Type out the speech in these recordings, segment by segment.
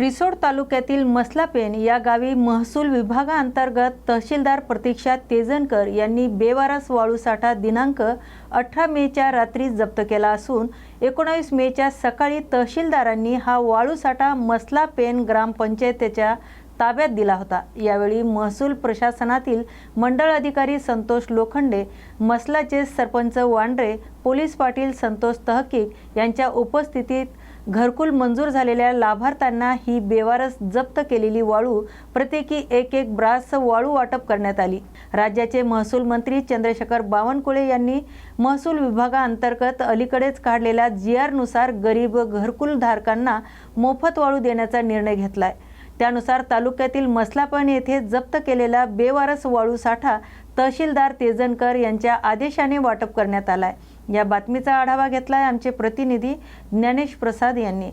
रिसोड तालुक्यातील मसलापेन या गावी महसूल विभागाअंतर्गत तहसीलदार प्रतीक्षा तेजनकर यांनी बेवारस वाळू साठा दिनांक अठरा मेच्या रात्री जप्त केला असून एकोणावीस मेच्या सकाळी तहसीलदारांनी हा वाळू साठा मसलापेन ग्रामपंचायतीच्या ताब्यात दिला होता. यावेळी महसूल प्रशासनातील मंडळ अधिकारी संतोष लोखंडे मसलाचे सरपंच वांड्रे पोलीस पाटील संतोष तहकीक यांच्या उपस्थितीत घरकुल मंजूर झालेल्या लाभार्थ्यांना ही बेवारस जप्त केलेली वाळू प्रत्येकी एक एक ब्रास वाळू वाटप करण्यात आली. राज्याचे महसूल मंत्री चंद्रशेखर बावनकुळे यांनी महसूल विभागाअंतर्गत अलीकडेच काढलेल्या जी आरनुसार गरीब घरकुलधारकांना मोफत वाळू देण्याचा निर्णय घेतलाय. त्यानुसार तालुक्यातील मसलापण येथे जप्त केलेला बेवारस वाळू साठा तहसीलदार तेजनकर यांच्या आदेशाने वाटप करण्यात आलाय. या बातमीचा आढावा घेतला आहे आमचे प्रतिनिधी ज्ञानेश प्रसाद यांनी.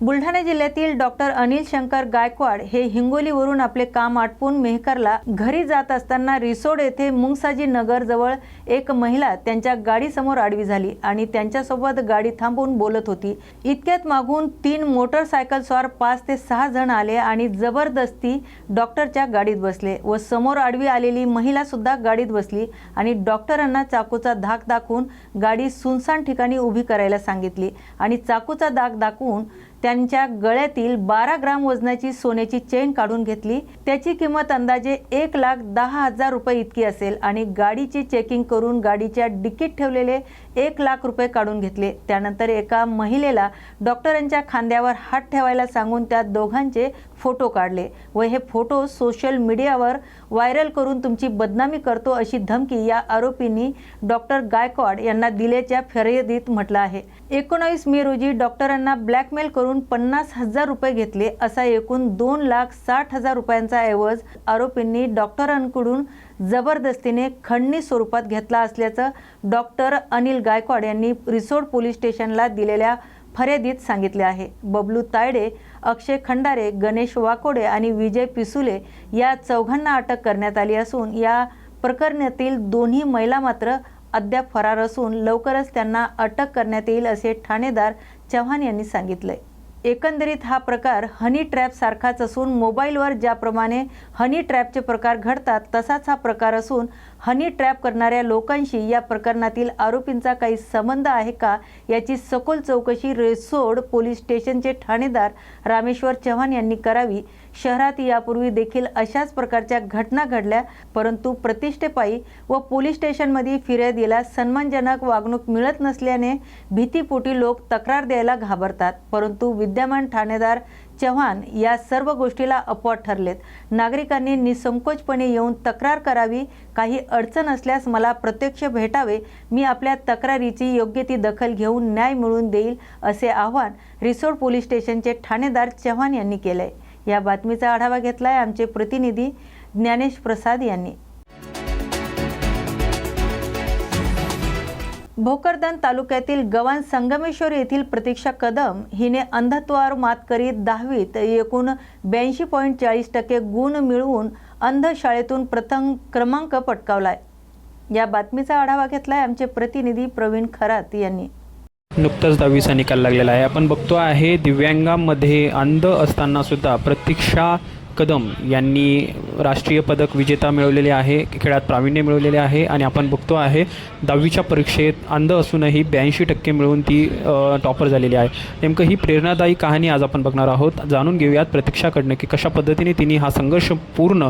बुलढाणा जिल्ह्यातील डॉक्टर अनिल शंकर गायकवाड हे हिंगोलीवरून आपले काम आटपून मेहकरला घरी जात असताना रिसोड येथे मुंगसाजी नगर जवळ एक महिला त्यांच्या गाडीसमोर आडवी झाली आणि त्यांच्यासोबत गाडी थांबवून बोलत होती. इतक्यात मागून तीन मोटरसायकल स्वार पाच ते सहा जण आले आणि जबरदस्ती डॉक्टरच्या गाडीत बसले व समोर आडवी आलेली महिला सुद्धा गाडीत बसली आणि डॉक्टरांना चाकूचा धाक दाखवून गाडी सुनसान ठिकाणी उभी करायला सांगितली आणि चाकूचा धाक दाखवून त्यांच्या गळ्यातील बारा ग्राम वजनाची सोन्याची चेन काढून घेतली. त्याची किंमत अंदाजे एक लाख दहा हजार रुपये इतकी असेल आणि गाडीची चेकिंग करून गाडीच्या डिकीत ठेवलेले एक लाख रुपये काढून घेतले. त्यानंतर एका महिलेला डॉक्टरांच्या खांद्यावर हात ठेवायला सांगून त्या दोघांचे फोटो काढले व हे फोटो सोशल मीडियावर व्हायरल करून तुमची बदनामी करतो अशी धमकी या आरोपींनी डॉक्टर गायकवाड यांना दिल्याच्या फिर्यादीत म्हटलं आहे. एकोणावीस मे रोजी डॉक्टरांना ब्लॅकमेल करून पन्नास हजार रुपये घेतले असा एकूण दोन लाख साठ हजार रुपयांचा ऐवज आरोपींनी डॉक्टरांकडून जबरदस्तीने खंडणी स्वरूपात घेतला असल्याचं डॉक्टर अनिल गायकवाड यांनी रिसोड पोलीस स्टेशनला दिलेल्या फर्यादीत सांगितले आहे. बबलू तायडे अक्षय खंडारे गणेश वाकोडे आणि विजय पिसुले या चौघांना अटक करण्यात आली असून या प्रकरणातील दोन्ही महिला मात्र अद्याप फरार असून लवकरच त्यांना अटक करण्यात येईल असे ठाणेदार चव्हाण यांनी सांगितले. एकंदरीत हा प्रकार हनी ट्रॅप सारखाच असून मोबाईलवर ज्याप्रमाणे हनी ट्रॅपचे प्रकार घडतात तसाच हा प्रकार असून हनी ट्रॅप करणाऱ्या लोकांशी या प्रकरणातील आरोपींचा काही संबंध आहे का याची सखोल चौकशी रेसोड पोलीस स्टेशनचे ठाणेदार रामेश्वर चव्हाण यांनी करावी शहरात यापूर्वी देखील अशाच प्रकारच्या घटना घडल्या परंतु प्रतिष्ठेपायी व पोलीस स्टेशनमध्ये फिर्यादीला सन्मानजनक वागणूक मिळत नसल्याने भीतीपोटी लोक तक्रार द्यायला घाबरतात. परंतु विद्यमान ठाणेदार चव्हाण या सर्व गोष्टीला अपवाद ठरलेत. नागरिकांनी निसंकोचपणे येऊन तक्रार करावी काही अडचण असल्यास मला प्रत्यक्ष भेटावे मी आपल्या तक्रारीची योग्य ती दखल घेऊन न्याय मिळवून देईल असे आवाहन रिसोड पोलीस स्टेशनचे ठाणेदार चव्हाण यांनी केलंय. या बातमीचा आढावा घेतला आहे आमचे प्रतिनिधी ज्ञानेश प्रसाद यांनी. भोकरदन तालुक्यातील गव्हाण संगमेश्वर येथील प्रतीक्षा कदम हिने अंधत्वावर मात करीत दहावीत एकूण ब्याऐंशी पॉईंट चाळीस टक्के गुण मिळवून अंध शाळेतून प्रथम क्रमांक पटकावला आहे या बातमीचा आढावा घेतला आहे आमचे प्रतिनिधी प्रवीण खरात यांनी. नुकताच दहावीचा निकाल लागलेला आहे. आपण बघतो आहे दिव्यांगामध्ये अंध असताना सुद्धा प्रतीक्षा कदम यांनी राष्ट्रीय पदक विजेता मिळवलेले आहे खेळात प्रावीण्य मिळवलेले आहे आणि आपण बघतो आहे दहावीच्या परीक्षेत अंध असूनही ब्याऐंशी टक्के मिळवून ती टॉपर झालेली आहे. नेमकं ही प्रेरणादायी कहाणी आज आपण बघणार आहोत. जाणून घेऊयात प्रतीक्षाकडनं की कशा पद्धतीने तिने हा संघर्ष पूर्ण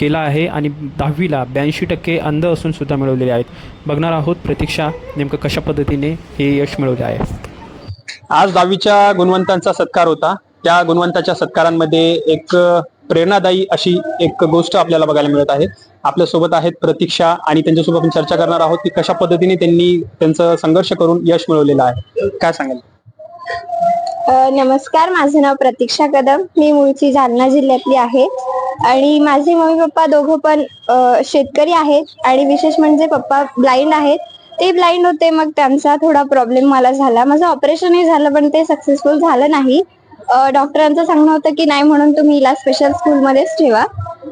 केला आहे आणि दहावीला ब्याऐंशी टक्के अंध असून सुद्धा मिळवलेले आहेत. बघणार आहोत प्रतीक्षा नेमकं कशा पद्धतीने हे यश मिळवले आहे. आज दहावीच्या गुणवंतांचा सत्कार होता. त्या गुणवंताच्या सत्कारांमध्ये एक प्रेरणादायी अशी एक गोष्ट आपल्याला बघायला मिळत आहे. आपल्यासोबत आहेत प्रतीक्षा आणि त्यांच्यासोबत आपण चर्चा करणार आहोत की कशा पद्धतीने त्यांनी त्यांचं संघर्ष करून यश मिळवलेलं आहे. काय सांगाल? नमस्कार माझं नाव प्रतीक्षा कदम. मी मूळची जालना जिल्ह्यातली आहे. आणि माझे मम्मी पप्पा दोघं पण शेतकरी आहेत आणि विशेष म्हणजे पप्पा ब्लाइंड आहेत. ते ब्लाइंड होते मग त्यांचा थोडा प्रॉब्लेम मला झाला. माझं ऑपरेशनही झालं पण ते सक्सेसफुल झालं नाही. डॉक्टरांचं सांगणं होतं की नाही म्हणून तुम्ही हिला स्पेशल स्कूलमध्येच ठेवा.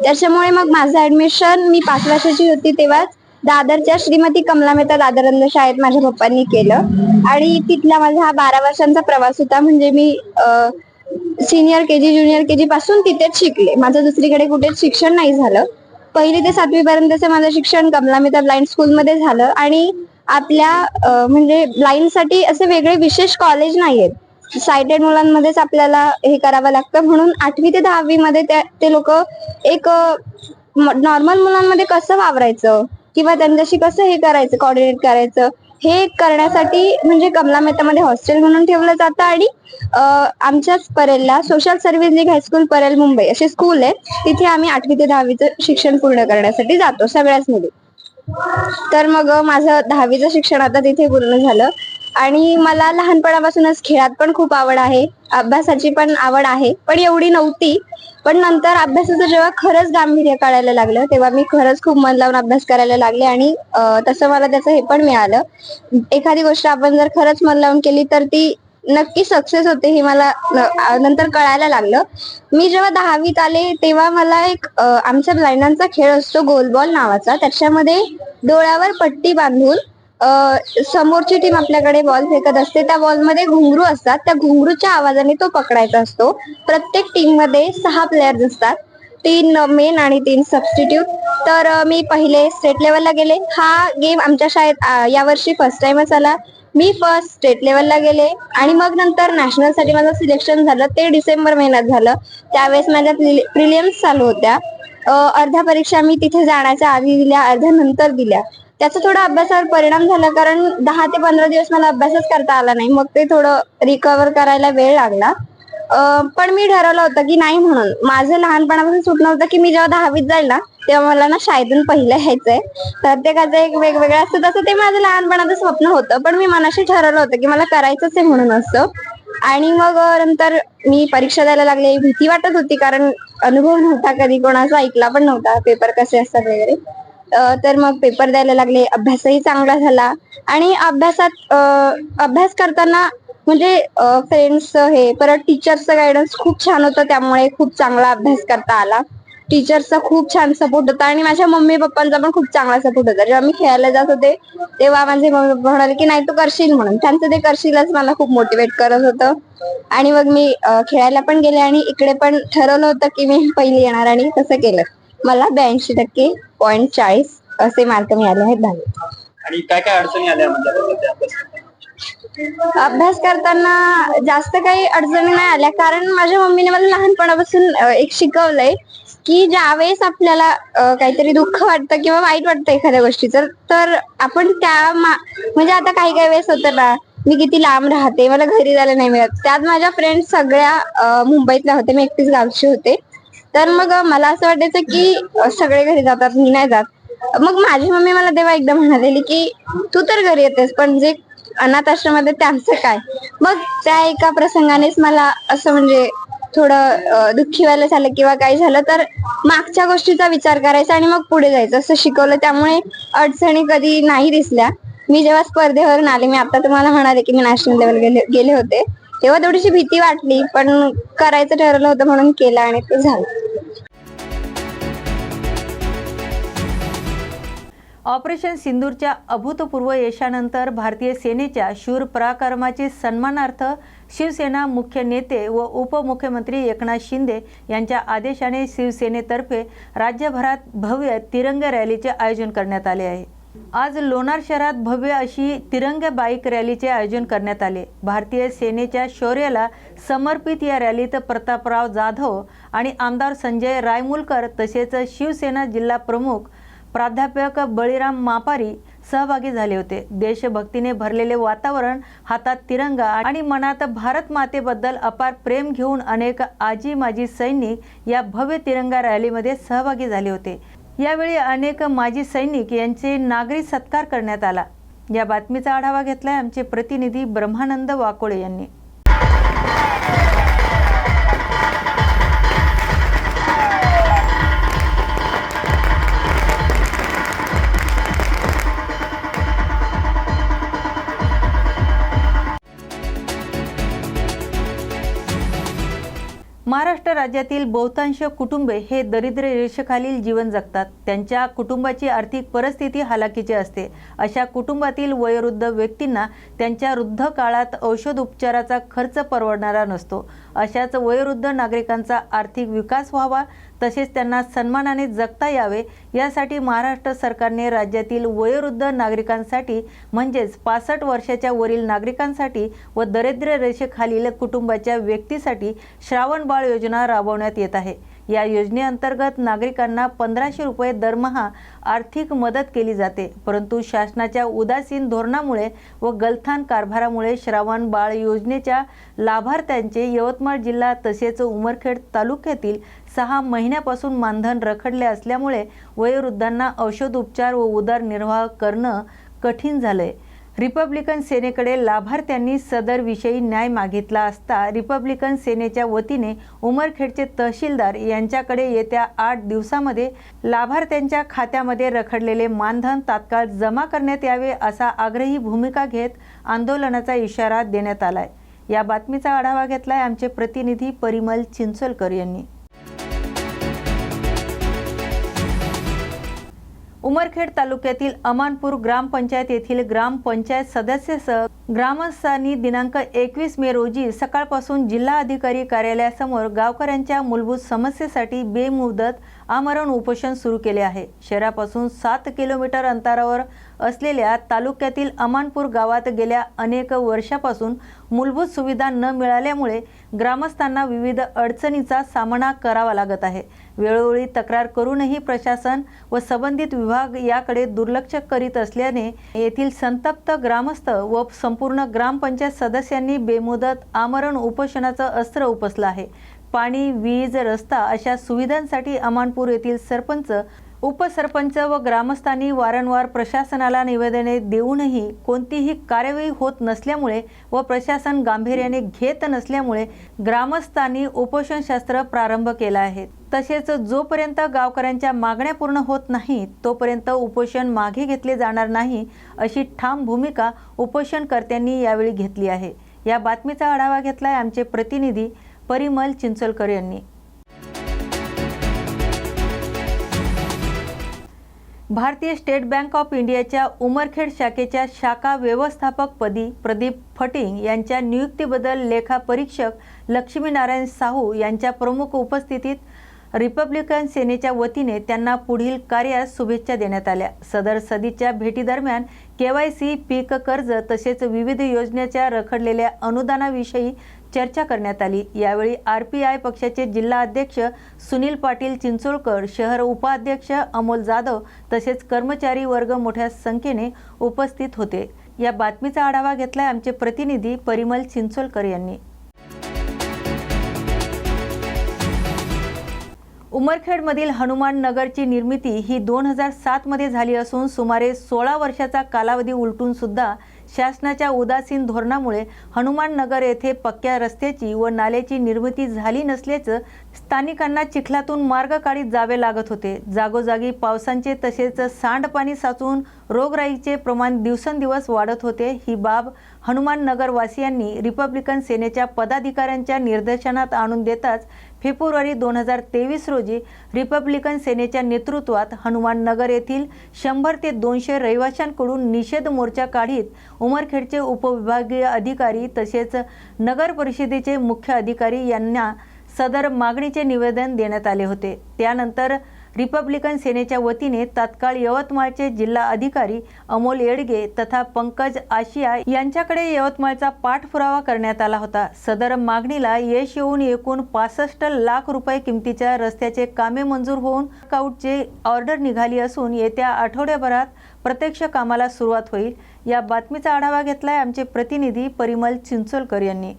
त्याच्यामुळे मग माझं ऍडमिशन मी पाच वर्षाची होती तेव्हाच दादरच्या श्रीमती कमला मेहता दादरंद शाळेत माझ्या पप्पांनी केलं. आणि तिथला माझा हा बारा वर्षांचा प्रवास होता. म्हणजे मी senior K G junior K जी पासून तिथेच शिकले. माझं दुसरीकडे कुठेच शिक्षण नाही झालं. पहिली ते सातवी पर्यंतचं माझं शिक्षण कमला मेहता ब्लाइंड स्कूलमध्ये झालं. आणि आपल्या म्हणजे ब्लाइंडसाठी असे वेगळे विशेष कॉलेज नाही आहेत सायटेड मुलांमध्येच आपल्याला हे करावं लागतं. म्हणून आठवी ते दहावी मध्ये ते लोक एक नॉर्मल मुलांमध्ये कसं वावरायचं? किंवा त्यांच्याशी कसं हे करायचं? कॉर्डिनेट करायचं? हे करण्यासाठी म्हणजे कमला मेहतामध्ये हॉस्टेल म्हणून ठेवलं जातं आणि आमच्याच परेलला social service league high school Parel Mumbai असे स्कूल आहे. तिथे आम्ही आठवी ते दहावीचं शिक्षण पूर्ण करण्यासाठी जातो सगळ्याच मुली तर मग माझं दहावीचं शिक्षण आता तिथे पूर्ण झालं. आणि मला लहानपणापासूनच खेळात पण खूप आवड आहे. अभ्यासाची पण आवड आहे. पण एवढी नव्हती. पण नंतर अभ्यासाचं जेव्हा खरंच गांभीर्य कळायला लागलं तेव्हा मी खरंच खूप मन लावून अभ्यास करायला लागले आणि तसं मला त्याचं हे पण मिळालं. एखादी गोष्ट आपण जर खरंच मन लावून केली तर ती नक्की सक्सेस होते हे मला नंतर कळायला लागलं. मी जेव्हा दहावीत आले तेव्हा मला एक आमच्या ब्लाइंडांचा खेळ असतो गोलबॉल नावाचा. त्याच्यामध्ये डोळ्यावर पट्टी बांधून समोरची टीम आपल्याकडे बॉल फेकत असते. त्या बॉलमध्ये घुंगरू असतात. त्या घुंगरूच्या आवाजाने तो पकडायचा असतो. प्रत्येक टीममध्ये सहा प्लेयर्स असतात. तीन मेन आणि तीन सबस्टिट्यूट तर मी पहिले स्टेट लेवलला गेले. हा गेम आमच्या शाळेत यावर्षी फर्स्ट टाइमच आला. मी फर्स्ट स्टेट लेवलला गेले. आणि मग नंतर नॅशनलसाठी माझं सिलेक्शन झालं. ते डिसेंबर महिन्यात झालं. त्यावेळेस माझ्या प्रिलियम्स चालू होत्या. अर्ध्या परीक्षा मी तिथे जाण्याच्या आधी दिल्या अर्ध्या नंतर दिल्या. त्याचा थोडा अभ्यासावर परिणाम झाला कारण दहा ते पंधरा दिवस मला अभ्यासच करता आला नाही. मग ते थोडं रिकवर करायला वेळ लागला. पण मी ठरवलं होतं की नाही म्हणून. माझं लहानपणापासून स्वप्न होतं की मी जेव्हा दहावीत जाईल ना तेव्हा मला ना शाळेतून पहिलं यायचंय. प्रत्येकाचं एक वेगवेगळं असतं. तसं ते माझं लहानपणाचं स्वप्न होतं. पण मी मनाशी ठरवलं होतं की मला करायचंच आहे म्हणून असं. आणि मग नंतर मी परीक्षा द्यायला लागले. भीती वाटत होती कारण अनुभव नव्हता कधी. कोणाचा ऐकला पण नव्हता. पेपर कसे असतात वगैरे. तर मग पेपर द्यायला लागले. अभ्यासही चांगला झाला. आणि अभ्यासात अभ्यास करताना म्हणजे फ्रेंड्स हे परत टीचरचं गायडन्स खूप छान होतं. त्यामुळे खूप चांगला अभ्यास करता आला. टीचरचा खूप छान सपोर्ट होता. आणि माझ्या मम्मी पप्पांचा पण खूप चांगला सपोर्ट होता. जेव्हा मी खेळायला जात होते तेव्हा माझे मम्मी पप्पा म्हणाले की नाही तू करशील म्हणून. त्यांचं ते करशीलच मला खूप मोटिवेट करत होतं. आणि मग मी खेळायला पण गेले आणि इकडे पण ठरवलं होतं की मी पहिली येणार आणि तसं केलं. मला ब्याऐंशी टक्के पॉईंट चाळीस असे मार्क मिळाले आहेत दहावीत. आणि काय काय अडचणी आल्या म्हणजे अभ्यास करताना? जास्त काही अडचणी नाही आल्या. कारण माझ्या मम्मीने मला लहानपणापासून अं, एक शिकवलंय की ज्यावेळेस आपल्याला अं, काहीतरी दुःख वाटतं किंवा वाईट वाटतं एखाद्या गोष्टीचं तर आपण त्या मा- म्हणजे आता काही काही वेळेस होतं ना मी किती लांब राहते मला घरी जायला नाही मिळत. त्यात माझ्या फ्रेंड्स सगळ्या अं, मुंबईतल्या होते. मी एकटीच गावची होते. तर मग मला असं वाटायचं की सगळे घरी जातात मी नाही जात. मग माझी मम्मी मला तेव्हा एकदा म्हणालेली की तू तर घरी येतेस पण जे अनाथ आश्रमात त्यांचं काय? मग त्या एका प्रसंगानेच मला असं म्हणजे थोडं दुःखी व्हायला झालं किंवा काही झालं तर मागच्या गोष्टीचा विचार करायचा आणि मग पुढे जायचं. असं शिकवलं. त्यामुळे अडचणी कधी नाही दिसल्या. मी जेव्हा स्पर्धेवरून आले मी आता तुम्हाला म्हणाले की मी नॅशनल लेवल गेले गेले होते. तेव्हा थोडीशी भीती वाटली पण करायचं ठरवलं होतं म्हणून केलं आणि ते झालं. ऑपरेशन सिंदूरच्या अभूतपूर्व यशानंतर भारतीय सेनेच्या शूर पराक्रमाचे सन्मानार्थ शिवसेना मुख्य नेते व उपमुख्यमंत्री एकनाथ शिंदे यांच्या आदेशाने शिवसेनेतर्फे राज्यभरात भव्य तिरंग रॅलीचे आयोजन करण्यात आले आहे. आज लोणार शहरात भव्य अशी तिरंग बाईक रॅलीचे आयोजन करण्यात आले. भारतीय सेनेच्या शौर्याला समर्पित या रॅलीत प्रतापराव जाधव आणि आमदार संजय रायमुलकर तसेच शिवसेना जिल्हा प्रमुख प्राध्यापक बळीराम मापारी सहभागी झाले होते. देशभक्तीने भरलेले वातावरण हातात तिरंगा आणि मनात भारत मातेबद्दल अपार प्रेम घेऊन अनेक आजी माजी सैनिक या भव्य तिरंगा रॅलीमध्ये सहभागी झाले होते. यावेळी अनेक माजी सैनिक यांचे नागरी सत्कार करण्यात आला. या बातमीचा आढावा घेतलाय आमचे प्रतिनिधी ब्रह्मानंद वाकोळे यांनी. महाराष्ट्र राज्यातील बहुतांश कुटुंबे हे दरिद्र रेषेखालील जीवन जगतात. त्यांच्या कुटुंबाची आर्थिक परिस्थिती हालाकीची असते. अशा कुटुंबातील वयोवृद्ध व्यक्तींना त्यांच्या वृद्ध काळात औषध उपचाराचा खर्च परवडणारा नसतो. अशाच वयोवृद्ध नागरिकांचा आर्थिक विकास व्हावा तसेच त्यांना सन्मानाने जगता यावे यासाठी महाराष्ट्र सरकारने राज्यातील वयोवृद्ध नागरिकांसाठी म्हणजेच पासष्ट वर्षाच्या वरील नागरिकांसाठी व दरिद्र रेषेखालील कुटुंबाच्या व्यक्तीसाठी श्रावण बाळ योजना राबवण्यात येत आहे. या योजनेअंतर्गत नागरिकांना पंधराशे रुपये दरमहा आर्थिक मदत केली जाते. परंतु शासनाच्या उदासीन धोरणामुळे व गलथान कारभारामुळे श्रावण बाळ योजनेच्या लाभार्थ्यांचे यवतमाळ जिल्हा तसेच उमरखेड तालुक्यातील सहा महिन्यापासून मानधन रखडले असल्यामुळे वयोवृद्धांना औषधोपचार व उदरनिर्वाह करणं कठीण झालंय. रिपब्लिकन सेनेकडे लाभार्थ्यांनी सदरविषयी न्याय मागितला असता रिपब्लिकन सेनेच्या वतीने उमरखेडचे तहसीलदार यांच्याकडे येत्या आठ दिवसामध्ये लाभार्थ्यांच्या खात्यामध्ये रखडलेले मानधन तात्काळ जमा करण्यात यावे असा आग्रही भूमिका घेत आंदोलनाचा इशारा देण्यात आलाय. या बातमीचा आढावा घेतलाय आमचे प्रतिनिधी परिमल चिंचोलकर यांनी. उमरखेड तालुक्यातील अमानपूर ग्रामपंचायत येथील ग्रामपंचायत सदस्यसह ग्रामस्थांनी दिनांक एकवीस मे रोजी सकाळपासून जिल्हा अधिकारी कार्यालयासमोर गावकऱ्यांच्या मूलभूत समस्येसाठी बेमुदत आमरण उपोषण सुरू केले आहे. शहरापासून सात किलोमीटर अंतरावर असलेल्या तालुक्यातील अमानपूर गावात गेल्या अनेक वर्षापासून मूलभूत सुविधा न मिळाल्यामुळे ग्रामस्थांना विविध अडचणीचा सामना करावा लागत आहे. वेळोवेळी तक्रार करूनही प्रशासन व संबंधित विभाग याकडे दुर्लक्ष करीत असल्याने येथील संतप्त ग्रामस्थ व संपूर्ण ग्रामपंचायत सदस्यांनी बेमुदत आमरण उपोषणाचं अस्त्र उपसलं आहे. पाणी वीज रस्ता अशा सुविधांसाठी अमानपूर येथील सरपंच उपसरपंच व ग्रामस्थांनी वारंवार प्रशासनाला निवेदने देऊनही कोणतीही कार्यवाही होत नसल्यामुळे व प्रशासन गांभीर्याने घेत नसल्यामुळे ग्रामस्थांनी उपोषणशास्त्र प्रारंभ केला आहे. तसेच जोपर्यंत गावकऱ्यांच्या मागण्या पूर्ण होत नाही तोपर्यंत उपोषण मागे घेतले जाणार नाही अशी ठाम भूमिका उपोषणकर्त्यांनी यावेळी घेतली आहे. या बातमीचा आढावा घेतलाय आमचे प्रतिनिधी परिमल चिंचोलकर यांनी. भारतीय स्टेट बँक ऑफ इंडियाच्या उमरखेड शाखेच्या शाखा व्यवस्थापकपदी प्रदीप फटिंग यांच्या नियुक्तीबद्दल लेखापरीक्षक लक्ष्मीनारायण साहू यांच्या प्रमुख उपस्थितीत रिपब्लिकन सेनेच्या वतीने त्यांना पुढील कार्यास शुभेच्छा देण्यात आल्या. सदर सदीच्या भेटीदरम्यान के वाय सी पीक कर्ज तसेच विविध योजनेच्या रखडलेल्या अनुदानाविषयी चर्चा करण्यात आली. यावेळी आर पी आय पक्षाचे जिल्हा अध्यक्ष सुनील पाटील चिंचोळकर शहर उपाध्यक्ष अमोल जाधव तसेच कर्मचारी वर्ग मोठ्या संख्येने उपस्थित होते. या बातमीचा आढावा घेतलाय आमचे प्रतिनिधी परिमल चिंचोलकर यांनी. उमरखेडमधील हनुमान नगरची निर्मिती ही दोन हजार सातमध्ये झाली असून सुमारे सोळा वर्षाचा कालावधी उलटून सुद्धा शासनाच्या उदासीन धोरणामुळे हनुमान नगर येथे पक्क्या रस्त्याची व नाल्याची निर्मिती झाली नसल्याचं स्थानिकांना चिखलातून मार्ग काढीत जावे लागत होते. जागोजागी पावसांचे तसेच सांडपाणी साचून रोगराईचे प्रमाण दिवसेंदिवस वाढत होते. ही बाब हनुमान नगरवासियांनी रिपब्लिकन सेनेच्या पदाधिकाऱ्यांच्या निर्देशनात आणून देताच फेब्रुवारी दोन हजार तेवीस रोजी रिपब्लिकन सेनेच्या नेतृत्वात हनुमान नगर येथील शंभर ते दोनशे रहिवाशांकडून निषेध मोर्चा काढीत उमरखेडचे उपविभागीय अधिकारी तसेच नगर परिषदेचे मुख्य अधिकारी यांना सदर मागणीचे निवेदन देण्यात आले होते. त्यानंतर रिपब्लिकन सेनेच्या वतीने तात्काळ यवतमाळचे जिल्हा अधिकारी अमोल येडगे तथा पंकज आशिया यांच्याकडे यवतमाळचा पाठपुरावा करण्यात आला होता. सदर मागणीला यश येऊन एकूण पासष्ट लाख रुपये किमतीच्या रस्त्याचे कामे मंजूर होऊन काउटचे ऑर्डर निघाली असून येत्या आठवड्याभरात प्रत्यक्ष कामाला सुरुवात होईल. या बातमीचा आढावा घेतलाय आमचे प्रतिनिधी परिमल चिंचोलकर यांनी.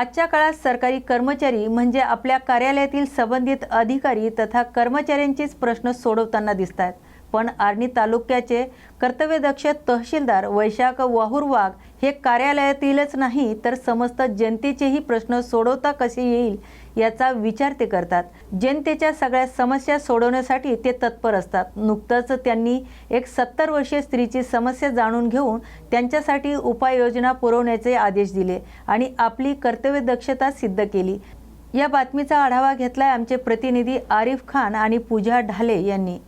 आजच्या काळात सरकारी कर्मचारी म्हणजे आपल्या कार्यालयातील संबंधित अधिकारी तथा कर्मचाऱ्यांचेच प्रश्न सोडवताना दिसत आहेत पण आर्णी तालुक्याचे कर्तव्यदक्ष तहसीलदार वैशाख वाहुरवाघ हे कार्यालयातीलच नाही तर समस्त जनतेचेही प्रश्न सोडवता कसे येईल याचा विचार ते करतात. जनतेच्या सगळ्या समस्या सोडवण्यासाठी ते तत्पर असतात. नुकतंच त्यांनी एक सत्तर वर्षीय स्त्रीची समस्या जाणून घेऊन त्यांच्यासाठी उपाययोजना पुरवण्याचे आदेश दिले आणि आपली कर्तव्य दक्षता सिद्ध केली. या बातमीचा आढावा घेतलाय आमचे प्रतिनिधी आरिफ खान आणि पूजा ढाले यांनी.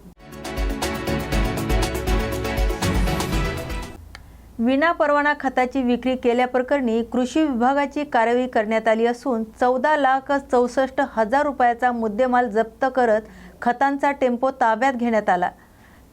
विना परवाना खताची विक्री केल्याप्रकरणी कृषी विभागाची कारवाई करण्यात आली असून चौदा लाख चौसष्ट हजार रुपयाचा मुद्देमाल जप्त करत खतांचा टेम्पो ताब्यात घेण्यात आला.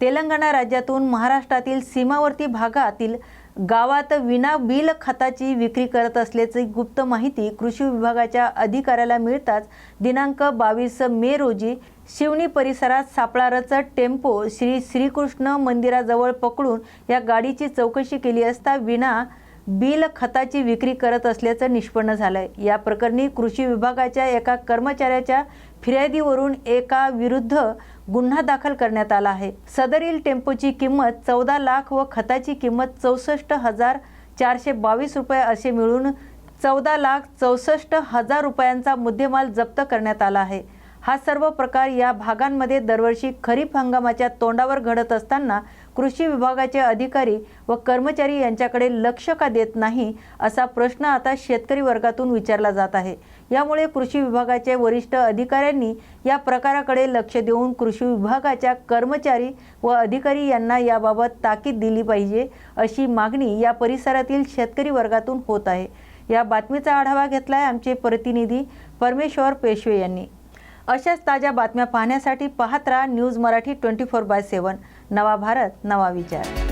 तेलंगणा राज्यातून महाराष्ट्रातील सीमावर्ती भागातील गावात विना बिल खताची विक्री करत असल्याची गुप्त माहिती कृषी विभागाच्या अधिकाऱ्याला मिळताच दिनांक बावीस मे रोजी शिवणी परिसरात सापळारचा टेम्पो श्री श्रीकृष्ण मंदिराजवळ पकडून या गाडीची चौकशी केली असता विना बिल खताची विक्री करत असल्याचं निष्पन्न झालंय. या प्रकरणी कृषी विभागाच्या एका कर्मचाऱ्याच्या फिर्यादीवरून एका विरुद्ध गुन्हा दाखल करण्यात आला आहे. सदरील टेम्पोची किंमत चौदा लाख व खताची किंमत चौसष्ट हजार चारशे बावीस रुपये असे मिळून चौदा लाख चौसष्ट हजार रुपयांचा मुद्देमाल जप्त करण्यात आला आहे. हा सर्व प्रकार या भागांमध्ये दरवर्षी खरीप हंगामाच्या तोंडावर घडत असताना कृषी विभागाचे अधिकारी व कर्मचारी यांच्याकडे लक्ष का देत नाही असा प्रश्न आता शेतकरी वर्गातून विचारला जात आहे. यामुळे कृषी विभागाचे वरिष्ठ अधिकाऱ्यांनी या प्रकाराकडे लक्ष देऊन कृषी विभागाच्या कर्मचारी व अधिकारी यांना याबाबत ताकीद दिली पाहिजे अशी मागणी या परिसरातील शेतकरी वर्गातून होत आहे. या बातमीचा आढावा घेतलाय आमचे प्रतिनिधी परमेश्वर पेशवे यांनी. अशाच ताज्या बातम्या पाहण्यासाठी पाहत राहा news Marathi twenty four by seven नवा भारत नवा विचार.